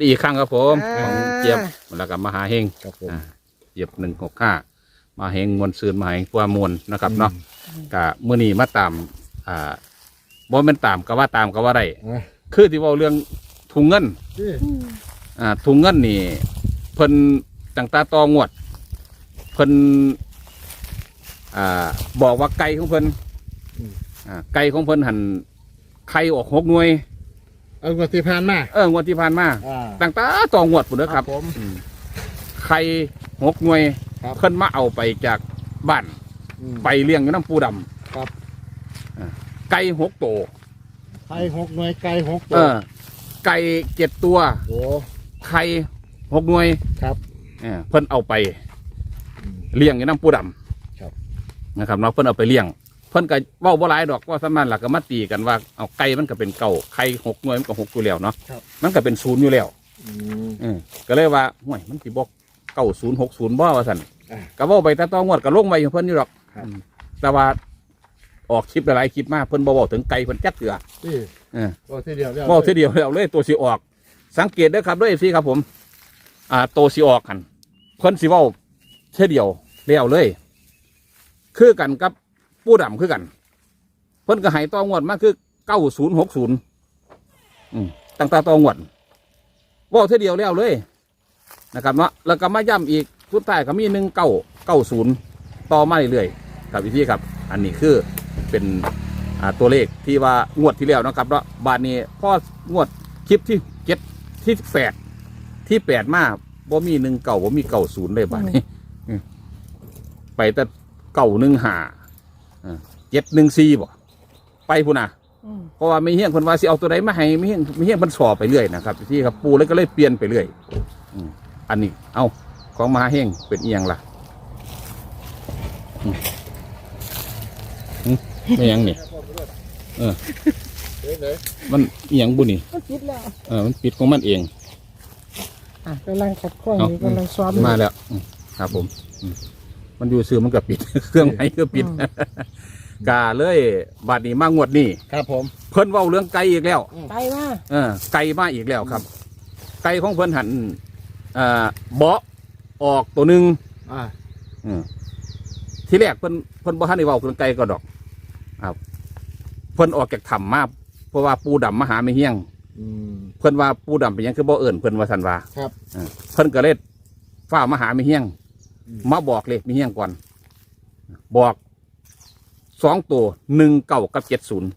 ดีอีกครั้งครับผมอ่า ของเจี๊ยบแล้วก็มหาเฮงครับผม อ่าเจี๊ยบหนึ่งหกห้ามาเฮงมวลซืนมาเฮงปัวมวลนะครับเนาะกะมื่อนี้มาตามอ่าบ่แม่นตามก็ว่าตามก็ว่าได้อะคือที่เว่าเรื่องถุงเงิน นี่ อ่าถุงเงินนี่เพิ่นตั้งตาตองวดเพิ่นอ่าบอกว่าไก่ของเพิ่นอ่าไก่ของเพิ่นหันไข่ออกหกหน่วย เอากติพานมาเอองวดที่ผ่านมาอ่า ตั้งตาตองวดปุ่นเด้อครับผมอืมไข่หกหน่วยครับเพิ่นมาเอาไปจากบ้านอืม ไปเลี้ยงอยู่น้ำปูดำครับ อ่าไก่หกตัวไข่หกหน่วยไก่หกเอตัวอ ไก่เจ็ดตัว โอ้ ไข่หกหน่วยครับเออเพิ่นเอาไป อืม เลี้ยงอยู่น้ำปูดครับำนะครับเนาะเพิ่นเอาไปเลี้ยง เพิ่นก็เว้าบ่หลายดอกว่าสำนันหลักก็มาตีกันว่าเอาไก่มันก็เป็นเก่าไข่หกหน่วยมันก็หกอยู่แล้วเนาะครับ มันก็เป็นศูนย์อยู่แล้วอืม เออก็เลยว่าห่วยมันสิบอกเก้าศูนย์หกศูนย์บ่ว่าสั่นอ่าก็เว้าไปแต่ตองวดก็ลงไปเพิ่นอยู่ดอกครับ อืมแต่ว่าออกคลิปหลายๆคลิปมาเพิ่นบ่บอกถึงไก่เพิ่นจักเถื่อนี่เออตัวทีเดียวเว้าทีเดียวแล้วเลยตัวสิออก สังเกตเด้อครับด้วยพี่ครับผม อ่าตัวสิออกกันเพิ่นสิเว้าเท่เดียวแล้วเลย คือกันกับ ปู้ดำคือกัน เพิ่นก็ให้ตองวดมาคือเก้าศูนย์หกศูนย์ตั้งต่ตองวดว่าเท่เดียวแล้วเลยนะครับเนาะแล้วก็มาย้ำอีกสุดท้ายก็มีหนึ่งเก้าเก้าศูนย์ต่อมาเรื่อยๆครับพี่ครับ อันนี้คือเป็นตัวเลขที่ว่างวดที่แล้วนะครับเนาะบาทนี้พ่องวดคลิปที่เจ็ดที่แปดที่แปดมาบ่มีหนึ่งเก่าบ่มีเก่าศูนย์เลยบาทนี้ไปแต่เก่าหนึ่งหา เจ็ดหนึ่งสี่บ่ไปพุ่นนะอืมเพราะว่าไม่เฮี้ยงคนว่าสิเอาตัวใดมาให้ไม่เฮี้ยงไม่เฮี้ยงมันสอบไปเรื่อยนะครับที่ครับปูแล้วก็เลยเปลี่ยนไปเรื่อยอืมอันนี้ เอาของมหาเฮงเป็นเอียงล่ะอืมอืมไม่ยังนี่เดี๋ยวเดี๋ยวมันเอียงบุนี่ก็คิดแล้วเออมันปิดของมันเองอะกำลังขัดข้องเอาอยู่กำลังซ้อมมาแล้วอืมครับผมอืมมันอยู่ซื้อมันก็ปิด เครื่องไหนก็ปิด กาเลยบาดนี้มางวดนี้ครับผม เพิ่นเว้าเรื่องไก่อีกแล้วไปมาเออไก่มาอีกแล้วครับ ไก่ของเพิ่นหันอ่าเบาะออกตัวหนึ่งอ่า อืมที่แรกเพิ่นเพิ่นบ่ทันได้เว้าเรื่องไก่ก็ดอกครับเพิ่นออกจากถ้ำมาเพราะว่าปูดำมาหาไม่เฮี้ยง อืม เพิ่นว่าปูดำเป็นหยังคือบ่เอิ่นเพิ่นว่าสันว่าครับเออเพิ่นก็เลยฝ้ามาหาไม่เฮี้ยง อืม มาบอกเลขไม่เฮี้ยงก่อน บอก สองตัวหนึ่งเก้ากับเจ็ดศูนย์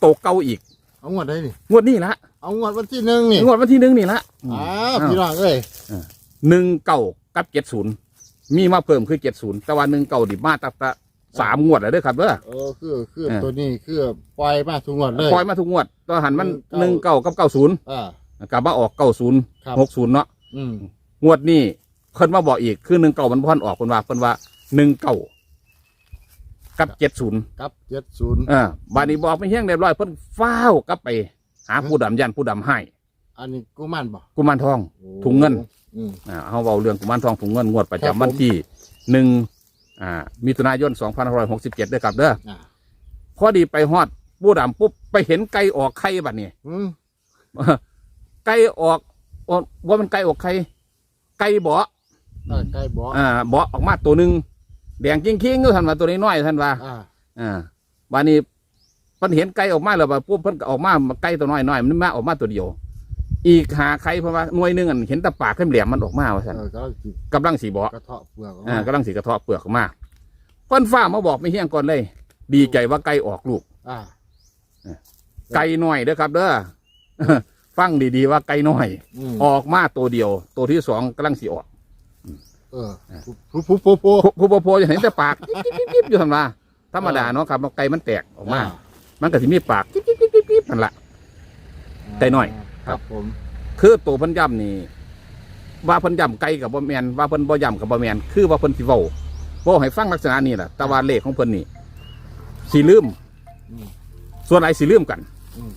โตวเก้าอีก เอางวดได้นี่งวดนี้ละเอางวดวันที่หนึ่งนี่งวดวันที่หนึ่งนี่ละอ้าวพี่น้องเอ้ยหนึ่งเก้ากับเจ็ดศูนย์มีมาเพิ่มคือเจ็ดศูนย์แต่ว่าหนึ่งเก้าดิมาตั้งแต่สามงวดแล้วเด้อครับเด้อเออคือคือเออตัวนี้คือปล่อยมาทุกงวดเลยปล่อยมาทุกงวดตัวหันมันหหนึ่นึ่งงเก้าเก้ากับเก้าศูนย์อ่ากลับมาออกเก้าศูนย์ครับหกศูนย์เนาะอืมงวดนี้เพิ่นมาบอกอีกคือหนึ่งเก้ามันพ่อนออกเพิ่นว่าเพิ่นว่าหนึ่งเก้า กับเจ็ดศูนย์กับเจ็ดศูนย์อ่าบาดนี้บอกไม่เฮี้ยงเรียบร้อยเพิ่นฟ้าวกลับไป หาผู้ดำยันผู้ดำให้ อันนี้กูมันบ่กุมารทองโอ้ถุงเงินอืมอ่าเขาเบาเรื่องกุมารทองถุงเงินงวดประครับจำวันที่หนึ่งอ่ามิถุนายนสองพันร้อยหกสิบเจ็ดด้วยครับเด้ออ่าพอดีไปฮอดผู้ดำปุ๊บไปเห็นไก่ออกไข่บัดนี้อืมไก่ออกออกว่ามันไก่ออกไข่ไก่เบาะเออไก่บ่อ่าเบาะออกมาตัวหนึ่ง แดงกิ้งกิ้งก็ท่านว่าตัวนี้น้อยๆท่านว่าอ่าอ่าวันนี้เพิ่นเห็นไก่ออกมาแล้วว่าปุ๊บเพิ่นก็ออกมาไก่ตัวน้อยน้อยมันมาออกมาตัวเดียว อีกหาไข่เพราะว่าหน่วยหนึงอันเห็นแตะปากขึ้นแหลมมันออกมาว่าซั่นเออก็สิกำลังสีเบาะกระเทาะเปลือกออกอ่ามากำลังสีกระเทาะเปลือกออกมาเพิ่นฟ้ามาบอกไม่เฮี้ยงก่อนเลย ดีใจว่าไก่ออกลูก อ่า ไก่น้อยเด้อครับ เด้อ ฟังดีๆว่าไก่น้อย อืมออกมาตัวเดียว ตัวที่สองกำลังสีออกเออผู้ผู้ผู้ผู้ผู้ผู้โพจะเห็นแต่ปากจิ๊บๆๆๆอยู่ทำมาธรรมดาเนาะครับว่าไก่มันแตกออกมา มันก็สิมีปากจิ๊บๆๆๆนั่นละไก่น้อยครับผม คือตัวเพันย่ำนี่ว่าเพันย่ำไก่กับบ่แมนว่าเพิ่นบ่ย่ำกับบ่แมนคือว่าเพิ่นสิเว้าเว้าให้ฟังลักษณะนี้แหละแต่ว่าเลขของเพิ่นนี่สิลืมอืมส่วนไหนสิลืมกันอืม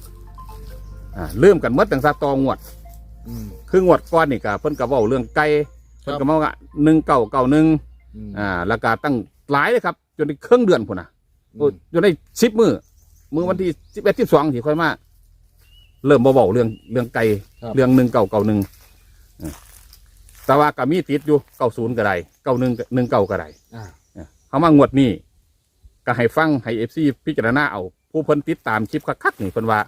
อ่าลืมกันเมื่อตั้งแต่ตองวดอืมคืองวดก้อนนี่ก็เพิ่นก็เว้าเรื่องไก่ครั เพิ่นบก็มาว่าหนึ่งเก่าเก่าหนึ่งอืมอ่าแล้วก็ตั้งหลายเลยครับ จนได้เครื่องเดือนพุ่นน่ะอืมจนได้สิบมือมือวันที่สิบเอ็ดสิบสองที่ค่อยมา เริ่มมาเว้าเรื่องเรื่องไก่ครับเรื่องหนึ่งเก่าเก่าหนึ่งแต่ว่าก็มีติดอยู่เก้าศูนย์ก็ได้เก้าหนึ่งหนึ่งเก้าก็ได้อ่าเขามางวดนี้ก็ให้ฟังให้เอฟซีพิจารณาเอาผู้เพิ่นติดตามคลิปคักๆนี่เพิ่นว่า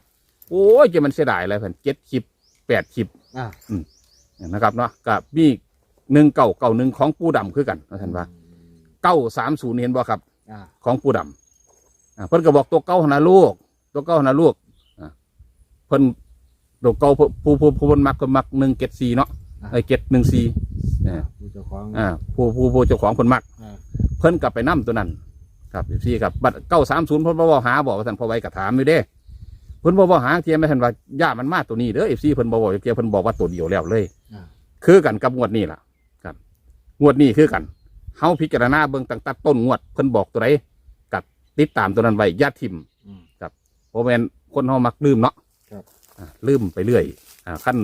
โอ้ยจะมันเสียดายอะไรเพิ่นเจ็ดคลิปแปดคลิปอ่านะครับเนาะกับมี หนึ่งเก่าเก่าหนึ่งของปูดำคือกันว่าท่านว่าเก้าสามศูนย์เห็นบ่ครับ อ่าของปูดำอ่าเพิ่นก็บอกตัวเก้าหนนาลูก ตัวเก้าหนนาลูกอ่าเพิ่นตัวเก้าผู้ผู้ผู้ผู้เพิ่นมักก็มักหนึ่งเจ็ดสี่เนาะไอ้เจ็ดหนึ่งสี่อ่าผู้เจ้าของอ่าผู้ผู้ผู้เจ้าของเพิ่นมัก อ่าเพิ่นกลับไปนั่ตัวนั้น ครับพี่ครับบัตรเก้าสามศูนย์เพิ่นบ่บอกหาบอกว่าท่านพอไว้กับถามอยู่เด้ เพิ่นบ่บอกหาเทียมไม่ทันว่าย่ามันมาตัวนี้เด้อเอฟซีเพิ่นบ่บอกเทียมเพิ่นบอกว่าตัวเดียวแล้วเลย อ่าคือกันกับงวดนี้ล่ะครับ งวดนี้คือกันเฮาพิจารณาเบิ่งตั้งแต่ต้นงวดเพิ่นบอกตัวใดกับติดตามตัวนั้นไว้อย่าทิมอืมเพราะแม่นคนเฮามักลืมเนาะครับ อ่าลืมไปเรื่อยอ่าขั้น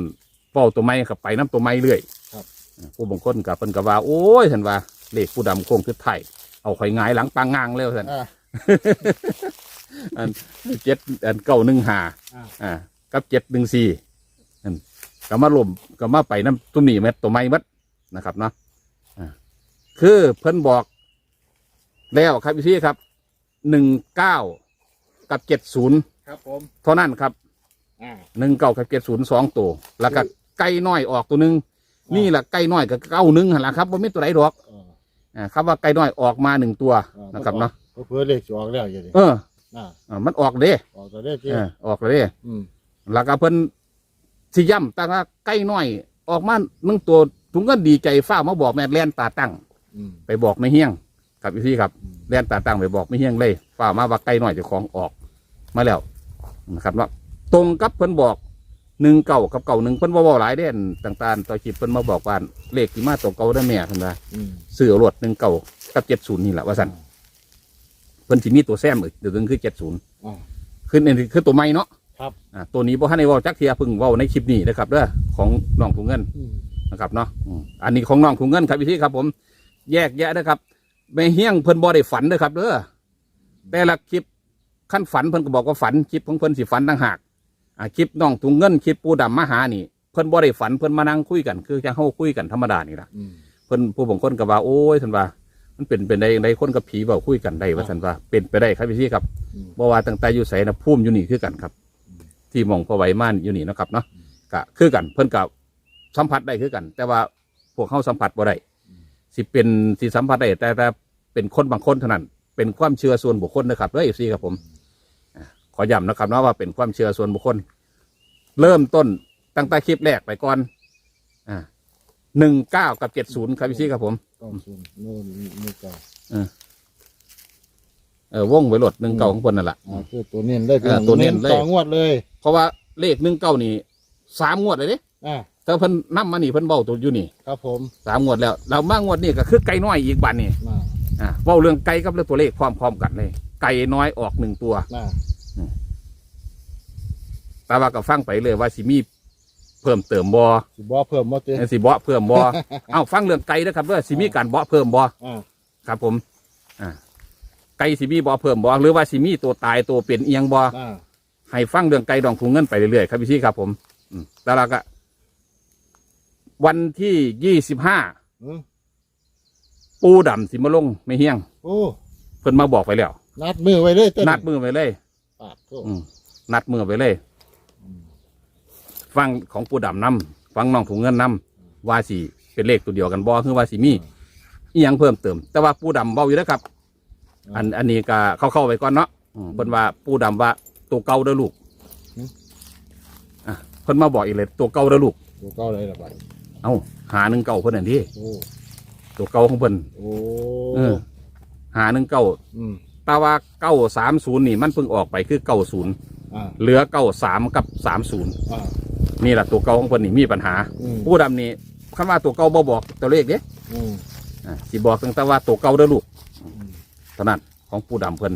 เป้าตัวไม้กับไปน้ำตัวไม้เรื่อยครับ อ่าผู้บางคนกับเพิ่นก็ว่า โอ้ยท่านว่าเลขผู้ดำโค้งคือไทยเอาข่อยหงายหลังปางงางแล้วท่าน อ่า อันเจ็ดอันเก้าหนึ่งหาอ่า อ่ากับเจ็ดหนึ่งสี่อันก็มาลมก็มาไปน้ำตุ้มนี่เม็ดตัวไม้มัดนะครับเนาะอ่า คือเพิ่นบอกแล้วครับพี่ครับหนึ่งเก้ากับเจ็ดศูนย์ครับผมเท่านั้นครับอ่า หนึ่งเก้ากับเจ็ดศูนย์สองตัวแล้วก็ไก่น้อยออกตัวหนึ่งนี่แหละไก่น้อยกับเก้าหนึ่งหันละครับว่าไม่ตัวไหนดอกเอออ่าครับว่าไก่น้อยออกมาหนึ่งตัวอ่านะครับเนาะเพื่อเลขจะออกแล้วอย่างนี้เอออ่าอ่ามันออกเด้ออกตัวเลขที่เออออกเลยเด้ อืมแล้วก็เพิ่นสิย่ำตั้งว่าไก่น้อย ออกมาหนึ่งตัวถุงก็ดีใจฟ้ามาบอกแม่แล่นตาตั้ง อืม ไปบอกไม่เฮี้ยงครับพี่ครับอืม แล่นตาตั้งไปบอกไม่เฮี้ยงเลยฟ้ามาว่าไก่น้อยเจะของออกมาแล้วนะครับว่าตรงกับเพิ่นบอกหนึ่งเก่ากับเก่าหนึ่งเพิ่นบ่บอกหลายเด่นต่างๆต่อคลิปเพิ่นมาบอกว่าเลขที่มาตัวเก่าได้แม่เพิ่นว่าอืม ซื้อเอารถหนึ่งเก่ากับเจ็ดศูนย์นี่แหละว่าสั่นเพิ่นสิมีตัวแซมอีกเดี๋ยวนึงคือเจ็ดศูนย์อ่าคืออันนี้คือตัวใหม่เนาะครับ อ่าตัวนี้บ่ทันได้เว้าจักเทียเพึ่งเว้าในคลิปนี้นะครับเด้อของน้องถุงเงิน อืมนะครับเนาะอืมอันนี้ของน้องถุงเงินครับพี่ครับผม แยกแยะนะครับไม่เฮี้ยงเพิ่นบ่ได้ฝันเด้อครับเด้อแต่ละคลิปขั้นฝันเพิ่นก็บอกว่าฝันคลิปของเพิ่นสิฝันต่างหากอ่าคลิปน้องถุงเงินคลิปปูดำมาหานี่เพิ่นบ่ได้ฝันเพิ่นมานั่งคุยกัน คือจังเฮาคุยกันธรรมดานี่ล่ะอืม เพิ่นผู้บางคนก็ว่าโอ้ยท่านว่า มันเป็นเป็นได้ได้คนกับผีเว้าคุยกันได้ว่าท่านว่าเป็นไปได้ครับพี่ครับอืม บ่ว่าตั้งแต่อยู่ไสนะภูมิอยู่นี่คือกันครับ ที่หมองพอไหวม่านอยู่นี่เนาะครับเนาะก็คือกันเพิ่นกับสัมผัสได้คือกัน แต่ว่าพวกเขาสัมผัสบ่ได้ สิเป็นสิสัมผัสได้แต่แต่เป็นคนบางคนเท่านั้น เป็นความเชื่อส่วนบุคคลนะครับเด้อซีครับผมอ่าขอย้ำนะครับเนาะว่าเป็นความเชื่อส่วนบุคคล เริ่มต้นตั้งแต่คลิปแรกไปก่อนอ่าหนึ่งเก้ากับเจ็ดศูนย์ครับพี่ซีครับผมต้องซูมโน่นนี่ก็เออวงไว้รถหนึ่งเก้าของเพิ่นนั่นแหละ อ่าคือตัวเน้นเลยเออตัวเน้นเลย ต่องวดเลยเพราะว่าเลขหนึ่งเก้านี่สามงวดเลยเด้อ่า แต่เพิ่นนํมานี่เพิ่นเบ้าตัวอยู่นี่ครับผมสามงวดแล้วเรามางวดนี่ก็คือไก่น้อยอีกบันนี่มาอ่าเว้าเรื่องไก่กับเรื่องตัวเลขพร้อมๆกันเลยไก่น้อยออกหนึ่งตัวมาแต่ว่าก็ฟังไปเลยว่าสิมีเพิ่มเติมบอสิบ่เพิ่มมาเต้สิเบาะเพิ่มบอ เอ้าฟังเรื่องไก่นะครับเด้อสิมีการเบาะเพิ่มบออ่าครับผมอ่าไก่สิมีเบาะเพิ่มบอหรือว่าสิมีตัวตายตัวเป็นเอียงบออ่าให้ฟังเรื่องไก่ดองถุงเงินไปเรื่อยๆครับพี่ชี่ครับผม อืมแล้วเราก็ วันที่ยี่สิบห้าอืมปูดำสิมาลงไม่เฮี้ยง โอ้ เพิ่นมาบอกไปแล้ว นัดมือไว้เลยเต้นัดมือไปเลย ปาดโถ่อืมนัดมือไปเลยอืมฟังของปูดำนำฟังน้องถุงเงินนำว่าสิเป็นเลขตัวเดียวกันบ่คือว่าสิมีอีหยังเพิ่มเติม แต่ว่าปูดำเบาอยู่แล้วครับ อันอันนี้ก็เข้าเข้าๆไปก่อนเนาะอืมเพิ่นว่าปูดำว่าตัวเก่าเด้อลูกอะเพิ่นมาบอกอีกเลยตัวเก่าเด้อลูก ตัวเก้าเลยละบัด เอ้าหาหนึ่งเก่าเพิ่นนั่นดิโอ้ตัวเก่าของเพิ่นโอ้เออหาหนึ่งเก่าอืมแต่ว่าเก้าสามศูนย์นี่มันเพิ่งออกไปคือเก้าศูนย์อ่าเหลือเก้าสามกับสามศูนย์อ่านี่แหละตัวเก่าของเพิ่นนี่มีปัญหา อืมผู้ดำนี่คำว่าตัวเก่าบ่บอกตัวเลขเด้อืมอ่าสิบอกตั้งแต่ว่าตัวเก่าเด้อลูก อืมเท่านั้นของผู้ดำเพิ่น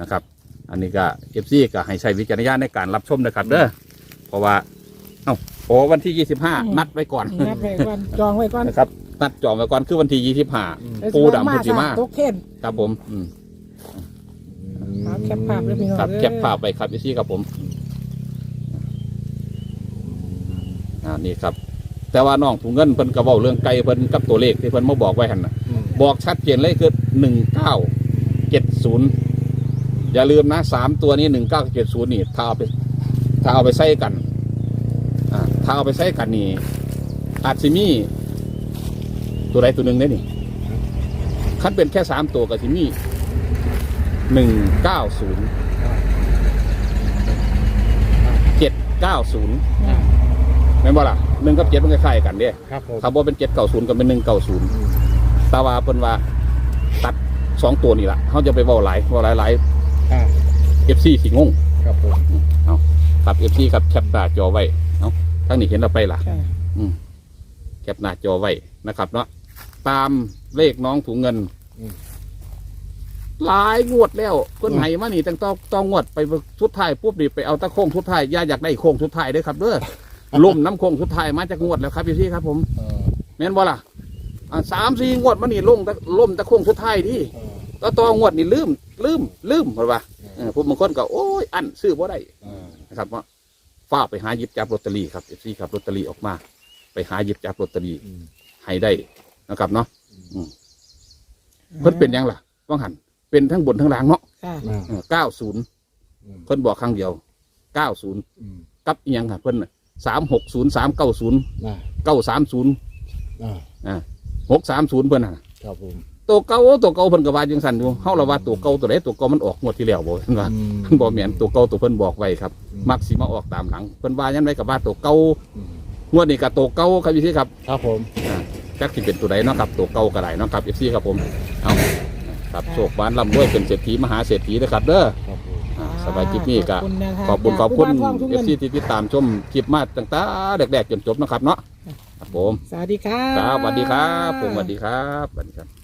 นะครับ อันนี้ก็เอฟซีก็ให้ใช้วิจารณญาณในการรับชมนะครับเด้อเพราะว่า เอ้าโอ้วันที่ยี่สิบห้านัดไว้ก่อนนับไว้ก่อนจองไว้ก่อนนะครับนัดจองไว้ก่อนคือวันที่ยี่สิบห้าอืมปูดำพุทธิมาตกเทนครับผมอืมเอาแคปภาพเลยพี่น้องครับเด้อแคปภาพไปครับเอฟซีครับผมอ่านี่ครับ แต่ว่าน้องถุงเงินเพิ่นก็เว้าเรื่องไก่เพิ่นกับตัวเลขที่เพิ่นมาบอกไว้หั่นน่ะอืมบอกชัดเจนเลยคือหนึ่งเก้าเจ็ดศูนย์อย่าลืมนะสามตัวนี้หนึ่งเก้าเจ็ดศูนย์นี่ถ้าเอาไปถ้าเอาไปใส่กันอ่า ถ้าเอาไปใส่กันนี่อาจสิมีตัวใดตัวหนึ่งได้นี่คันเป็นแค่สามตัวกับสิมีหนึ่งเก้าศูนย์เจ็ดเก้าศูนย์อ่าแม่นบ่ล่ะหนึ่งกับเจ็ดมันคล้ายๆกันเด้ครับผม ถ้าบ่เป็นเจ็ดเก้าศูนย์ก็เป็นหนึ่งเก้าศูนย์อืมตาว่าเพิ่นว่าตัดสองตัวนี่ละเขาจะไปเว้าหลายเว้าหลายหลายอ่า เอฟซีสิงง ครับผม เอาครับเอฟซีครับแคปหน้าจอไว้เอา ทั้งนี้เห็นเราไปล่ะ ค่ะอืมแคปหน้าจอไว้นะครับ เนาะตามเลขน้องถุงเงินหลายงวดแล้วเพิ่นให้มานี่ตั้งต้องต้องงวดไปทุดท้ายปุ๊บนี่ไปเอาตะโค้งทุดท้ายอย่าอยากได้โค้งทุดท้ายเด้อครับเด้อ ล่มน้ำโค้งทุดท้ายมาจากงวดแล้วครับพี่ซี่ครับผม เออแม่นบ่ล่ะอ่าสามสี่งวดมานี่ลงตะล่มตะโค้งทุดท้ายที่เออก็ต่องวดนี่ลืมลืมลืมเห็นปะเออผู้บางคนก็โอ้ยอันซื้อบ่ได้เออนะครับว่า ฝ้ากไปหาหยิบจับลอตเตอรี่ครับเอฟซีครับลอตเตอรี่ออกมา ไปหาหยิบจับลอตเตอรี่อืม ให้ได้นะครับเนาะเพิ่นเป็นหยังล่ะว่างหันเป็นทั้งบนทั้งล่างเนาะค่ะ อ่าเก้าศูนย์อืมเพิ่นบอกครั้งเดียวเก้าศูนย์อืมกับอีหยังครับเพิ่นสามหกศูนย์สามเก้าศูนย์น่าเก้าสามศูนย์อ่าหกสามศูนย์เพิ่นน่ะ ครับผม ตัวเก่าตัวเก่าเพิ่นก็ว่าจังสั่นอยู่เฮาละว่าตัวเก่าตัวไหนตัวเก่ามันออกงวดที่แล้วบ่เพิ่นว่าอืมเพิ่นบอกแม่นตัวเก่าตัวเพิ่นบอกไว้ครับอืมมักสิมาออกตามหลังเพิ่นว่ายังไงกับว่าตัวเก่าอืมงวดนี้กับตัวเก่าครับพี่ซี่ครับครับผมอ่าจักสิเป็นตัวใดเนาะครับตัวเก่าก็ได้เนาะครับพี่ซี่ครับผมเอาครับโชคบานร่ำรวยเป็นเศรษฐีมหาเศรษฐีนะครับเด้อครับผม อ่าสบายคลิปนี้ก็ขอบคุณแนวทางขอบคุณขอบคุณจากผู้บ้านท่องทุกเอเงิฟนซีที่ติดตามชมคลิปมาตั้งแต่แรกๆจนจบเนาะครับเนาะครับผม สวัสดีค่ะครับสวัสดีครับ ผมสวัสดีครับสวัสดีครับ